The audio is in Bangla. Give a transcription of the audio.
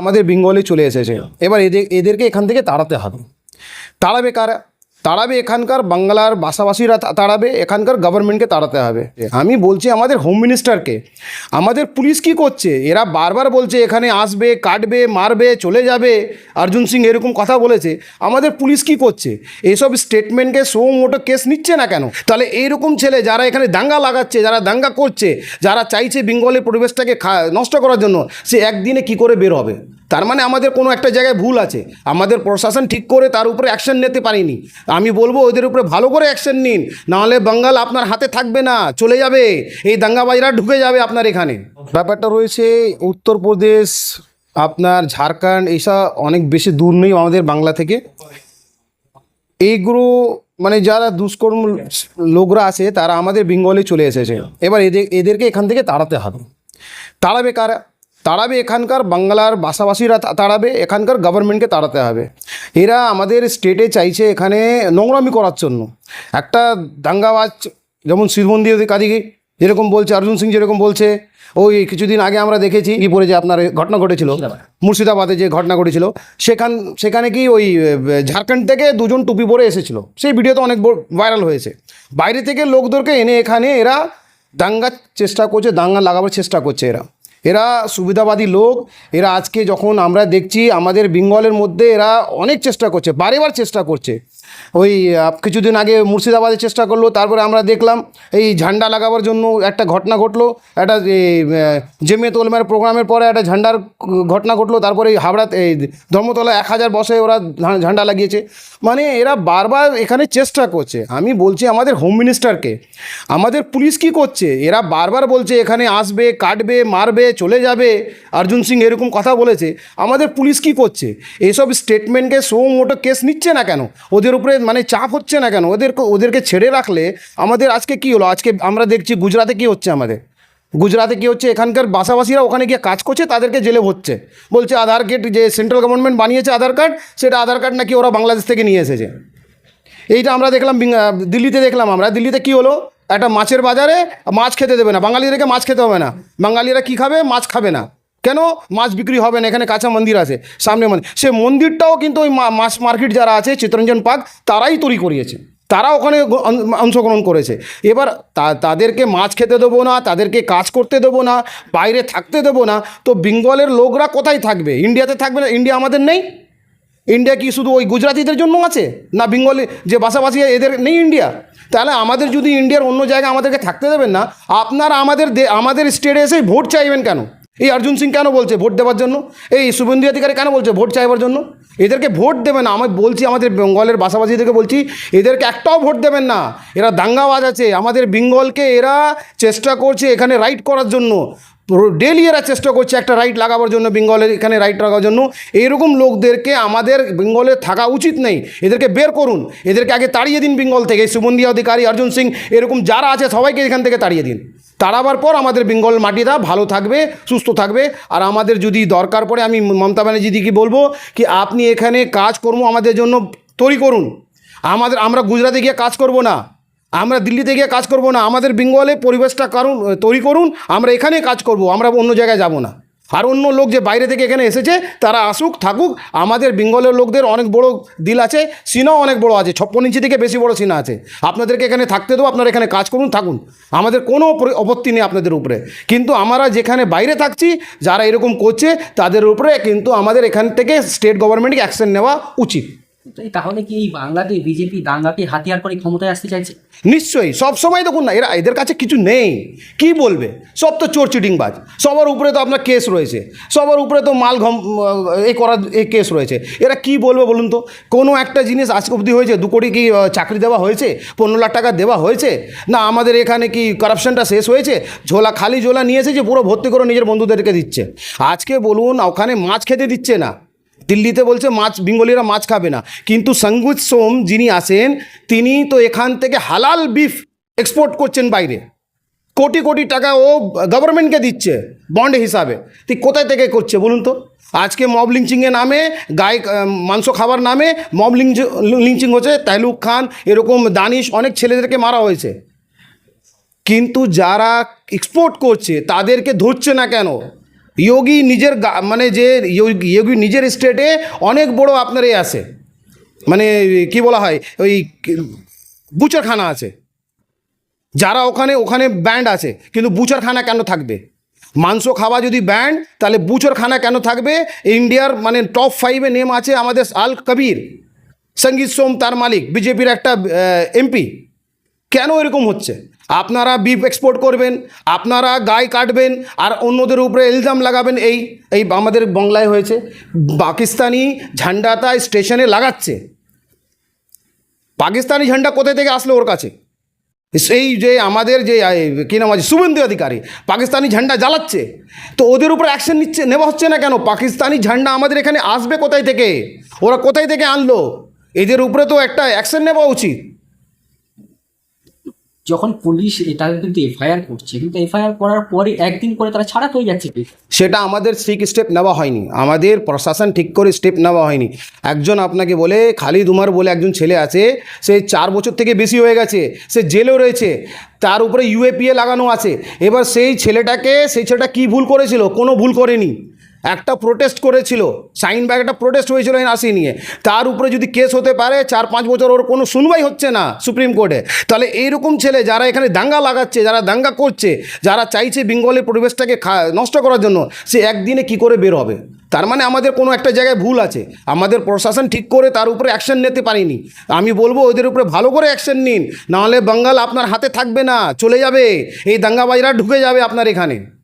আমাদের বেঙ্গলে চলে এসেছে। এবার এদের এদেরকে এখান থেকে তাড়াতে হবে। তাড়াবে কারা? তাড়াবে এখানকার বাংলার ভাষাভাষীরা তাড়াবে এখানকার গভর্নমেন্টকে তাড়াতে হবে। আমি বলছি আমাদের হোম মিনিস্টারকে আমাদের পুলিশ কি করছে? এরা বারবার বলছে এখানে আসবে কাটবে মারবে চলে যাবে। অর্জুন সিং এরকম কথা বলেছে। আমাদের পুলিশ কি করছে? এইসব স্টেটমেন্টকে সো মোটো কেস নিচ্ছে না কেন? তাহলে এইরকম ছেলে যারা এখানে দাঙ্গা লাগাচ্ছে যারা দাঙ্গা করছে যারা চাইছে বেঙ্গলের পরিবেশটাকে খা- নষ্ট করার জন্য সে একদিনে কি করে বের হবে? তার মানে আমাদের কোনো একটা জায়গায় ভুল আছে। আমাদের প্রশাসন ঠিক করে তার উপরে অ্যাকশন নিতে পারিনি। আমি বলব ওদের উপরে ভালো করে অ্যাকশন নিন। নাহলে বাঙ্গাল আপনার হাতে থাকবে না, চলে যাবে। এই দাঙ্গাবাজরা ঢুকে যাবে আপনার এখানে। ব্যাপারটা রয়েছে উত্তরপ্রদেশ, আপনার ঝাড়খণ্ড, এইসব অনেক বেশি দূর নেই আমাদের বাংলা থেকে। এইগুলো মানে যারা দুষ্কর্ম লোকরা আছে, তারা আমাদের বেঙ্গলে চলে এসেছে। এবার এদের এদেরকে এখান থেকে তাড়াতে হবে। তাড়াবে কারা? তাড়াবে এখানকার বাংলার ভাষাভাষীরা তাড়াবে এখানকার গভর্নমেন্টকে তাড়াতে হবে। এরা আমাদের স্টেটে চাইছে এখানে নোংরামি করার জন্য। একটা দাঙ্গাবাজ যেমন শিরবন্দি অধিকারী যেরকম বলছে অর্জুন সিং যেরকম বলছে ওই কিছুদিন আগে আমরা দেখেছি কি পরে যে আপনার ঘটনা ঘটেছিল? মুর্শিদাবাদে। যে ঘটনা ঘটেছিল সেখান সেখানে কি ওই ঝাড়খণ্ড থেকে দুজন টুপি পরে এসেছিল। সেই ভিডিও তো অনেক ভাইরাল হয়েছে। বাইরে থেকে লোকদেরকে এনে এখানে এরা দাঙ্গার চেষ্টা করছে দাঙ্গা লাগাবার চেষ্টা করছে এরা। এরা সুবিধাবাদী লোক। এরা আজকে যখন আমরা দেখছি, আমাদের বেঙ্গলের মধ্যে এরা অনেক চেষ্টা করছে, বারেবার চেষ্টা করছে। ওই কিছুদিন আগে মুর্শিদাবাদে চেষ্টা করল, তারপরে আমরা দেখলাম এই ঝান্ডা লাগাবার জন্য একটা ঘটনা ঘটলো। একটা জেমে তোলমের প্রোগ্রামের পরে একটা ঝান্ডার ঘটনা ঘটলো, তারপরে এই হাবড়া, এই ধর্মতলা এক হাজার বসে ওরা ঝান্ডা লাগিয়েছে। মানে এরা বারবার এখানে চেষ্টা করছে। আমি বলছি আমাদের হোম মিনিস্টারকে, আমাদের পুলিশ কি করছে? এরা বারবার বলছে এখানে আসবে, কাটবে, মারবে চলে যাবে। অর্জুন সিং এরকম কথা বলেছে। আমাদের পুলিশ কি করছে? এইসব স্টেটমেন্টকে সো মোটো কেস নিচ্ছে না কেন? ওদের উপরে মানে চাপ হচ্ছে না কেন? ওদের ওদেরকে ছেড়ে রাখলে আমাদের আজকে কি হলো? আজকে আমরা দেখছি গুজরাতে কি হচ্ছে আমাদের? গুজরাতে কি হচ্ছে? এখানকার বাসাবাসীরা ওখানে গিয়ে কাজ করছে, তাদেরকে জেলে হচ্ছে বলছে আধার কার্ড যে সেন্ট্রাল গভর্নমেন্ট বানিয়েছে আধার কার্ড, সেটা আধার কার্ড নাকি ওরা বাংলাদেশ থেকে নিয়ে এসেছে। এইটা আমরা দেখলাম দিল্লিতে দেখলাম আমরা। দিল্লিতে কি হলো? একটা মাছের বাজারে মাছ খেতে দেবে না। বাঙালিদেরকে মাছ খেতে হবে না। বাঙালিরা কি খাবে? মাছ খাবে না। কেন? মাছ বিক্রি হবে না। এখানে কাঁচা মন্দির আছে, সামনে মন্দির। সে মন্দিরটাও কিন্তু ওই মাছ মার্কেট যারা আছে, চিত্তরঞ্জন পার্ক, তারাই তৈরি করিয়েছে। তারা ওখানে অংশগ্রহণ করেছে। এবার তাদেরকে মাছ খেতে দেবো না, তাদেরকে কাজ করতে দেবো না, বাইরে থাকতে দেবো না, তো বেঙ্গলের লোকরা কোথায় থাকবে? ইন্ডিয়াতে থাকবে না? ইন্ডিয়া আমাদের নেই? ইন্ডিয়া কি শুধু ওই গুজরাতিদের জন্য আছে? না বেঙ্গলি যে বাসাবাসী এদের নেই ইন্ডিয়া? তাহলে আমাদের যদি ইন্ডিয়ার অন্য জায়গায় আমাদেরকে থাকতে দেবেন না, আপনারা আমাদের আমাদের স্টেটে এসে ভোট চাইবেন কেন? এই অর্জুন সিং কেন বলছে ভোট দেওয়ার জন্য? এই শুভেন্দু অধিকারী কেন বলছে ভোট চাইবার জন্য? এদেরকে ভোট দেবেন না, আমি বলছি আমাদের বেঙ্গলের বাসাবাসীদেরকে বলছি, এদেরকে একটাও ভোট দেবেন না। এরা দাঙ্গাবাজ আছে, আমাদের বেঙ্গলকে এরা চেষ্টা করছে এখানে রাইট করার জন্য। ডেলি এরা চেষ্টা করছে একটা রাইট লাগাবার জন্য বেঙ্গলের এখানে রাইট লাগাবার জন্য। এইরকম লোকদেরকে আমাদের বেঙ্গলে থাকা উচিত নেই। এদেরকে বের করুন। এদেরকে আগে তাড়িয়ে দিন বেঙ্গল থেকে। সুবন্দি অধিকারী, অর্জুন সিং, এরকম যারা আছে, সবাইকে এখান থেকে তাড়িয়ে দিন। তাড়াবার পর আমাদের বেঙ্গল মাটিটা ভালো থাকবে, সুস্থ থাকবে। আর আমাদের যদি দরকার পড়ে, আমি মমতা ব্যানার্জিদিকে বলব কি, আপনি এখানে কাজকর্ম আমাদের জন্য তৈরি করুন। আমাদের, আমরা গুজরাটে গিয়ে কাজ করব না। আমরা দিল্লিতে গিয়ে কাজ করব না, আমাদের বেঙ্গলে পরিবেশটা কারণ তৈরি করুন, আমরা এখানে কাজ করব, আমরা অন্য জায়গায় যাব না। আর অন্য লোক যে বাইরে থেকে এখানে এসেছে, তারা আসুক, থাকুক, আমাদের বেঙ্গলের লোকদের অনেক বড় দিল আছে, সিনাও অনেক বড় আছে ছপ্পন ইঞ্চি থেকে বেশি বড় সিনা আছে। আপনাদেরকে এখানে থাকতে দেবো, আপনারা এখানে কাজ করুন, থাকুন। আমাদের কোনো আপত্তি নেই আপনাদের উপরে। কিন্তু আমরা যেখানে বাইরে থাকছি, যারা এরকম করছে, তাদের উপরে কিন্তু আমাদের এখান থেকে স্টেট গভর্নমেন্টকে অ্যাকশন নেওয়া উচিত। তাহলে কি এই বাংলাতে বিজেপি দাঙ্গাকে হাতিয়ার করে ক্ষমতায় আসতে চাইছে? নিশ্চয়ই, সব সময় দেখুন না, এরা, এদের কাছে কিছু নেই। কি বলবে? সব তো চোর চিটিংবাজ। সবার উপরে তো আপনার কেস রয়েছে। সবার উপরে তো মাল ঘম এ করার, এ কেস রয়েছে। এরা কি বলবে বলুন তো? কোনো একটা জিনিস আজ অবধি হয়েছে, দু কোটি কি চাকরি দেওয়া হয়েছে? পনেরো লাখ টাকা দেওয়া হয়েছে? না, আমাদের এখানে কি কারাপশনটা শেষ হয়েছে? ঝোলা, খালি ঝোলা নিয়ে এসেছে পুরো ভর্তি করে নিজের বন্ধুদেরকে দিচ্ছে। আজকে বলুন, ওখানে মাছ খেতে দিচ্ছে না। দিল্লিতে বলছে মাছ, বেঙ্গলিরা মাছ খাবে না। কিন্তু সঙ্গুজ সোম যিনি আসেন, তিনি তো এখান থেকে হালাল বিফ এক্সপোর্ট করছেন বাইরে। কোটি কোটি টাকা ও গভর্নমেন্টকে দিচ্ছে বন্ড হিসাবে। তুই কোথায় থেকে করছে বলুন তো? আজকে মব লিঞ্চিংয়ের নামে, গায়ে মাংস খাবার নামে মব লিঞ্চ লিঞ্চিং হচ্ছে তাহলুক খান, এরকম দানিশ, অনেক ছেলেদেরকে মারা হয়েছে। কিন্তু যারা এক্সপোর্ট করছে, তাদেরকে ধরছে না কেন? যোগী নিজের মানে যে যোগী যোগী নিজের স্টেটে অনেক বড় আপনার এ আছে। মানে কি বলা হয়, ওই বুচারখানা আছে। যারা ওখানে ওখানে ব্যান্ড আছে, কিন্তু বুচারখানা কেন থাকবে? মাংস খাওয়া যদি ব্যান্ড তাহলে বুচারখানা কেন থাকবে? ইন্ডিয়ার মানে টপ ফাইভে নেম আছে আমাদের আল কবির, সংগীত সোম তার মালিক, বিজেপির একটা এমপি কেন এরকম হচ্ছে? আপনারা বিফ এক্সপোর্ট করবেন, আপনারা গায়ে কাটবেন, আর অন্যদের উপরে ইলজাম লাগাবেন, এই এই আমাদের বাংলায় হয়েছে। পাকিস্তানি ঝান্ডাটা স্টেশনে লাগাচ্ছে। পাকিস্তানি ঝান্ডা কোথায় থেকে আসলো ওর কাছে? সেই যে আমাদের যে কী নাম আছে, শুভেন্দু অধিকারী, পাকিস্তানি ঝান্ডা জ্বালাচ্ছে। তো ওদের উপর অ্যাকশন নিচ্ছে, নেওয়া হচ্ছে না কেন? পাকিস্তানি ঝান্ডা আমাদের এখানে আসবে কোথায় থেকে? ওরা কোথায় থেকে আনলো? এদের উপরে তো একটা অ্যাকশন নেওয়া উচিত। যখন পুলিশ এটা কিন্তু এফআইআর করছে, কিন্তু এফআইআর করার পরে একদিন করে তারা ছাড়া হয়ে যাচ্ছে সেটা আমাদের ঠিক স্টেপ নেওয়া হয়নি, আমাদের প্রশাসন ঠিক করে স্টেপ নেওয়া হয়নি। একজন আপনাকে বলে, খালিদ উমার বলে একজন ছেলে আছে, সে চার বছর থেকে বেশি হয়ে গেছে, সে জেলেও রয়েছে, তার উপরে ইউএপিএ লাগানো আছে, এবার সেই ছেলেটাকে, সেই ছেলেটা কী ভুল করেছিল? কোনো ভুল করেনি। একটা প্রোটেস্ট করেছিল সাইন ব্যাগ একটা প্রোটেস্ট হয়েছিল এই এনআরসি নিয়ে। তার উপরে যদি কেস হতে পারে, চার পাঁচ বছর ওর কোনো শুনবাই হচ্ছে না সুপ্রিম কোর্টে। তাহলে এইরকম ছেলে যারা এখানে দাঙ্গা লাগাচ্ছে, যারা দাঙ্গা করছে, যারা চাইছে বেঙ্গলের পরিবেশটাকে নষ্ট করার জন্য, সে একদিনে কি করে বের হবে? তার মানে আমাদের কোনো একটা জায়গায় ভুল আছে। আমাদের প্রশাসন ঠিক করে তার উপরে অ্যাকশন নিতে পারিনি। আমি বলব, ওদের উপরে ভালো করে অ্যাকশন নিন। নাহলে বাঙ্গাল আপনার হাতে থাকবে না, চলে যাবে। এই দাঙ্গাবাজরা ঢুকে যাবে আপনার এখানে।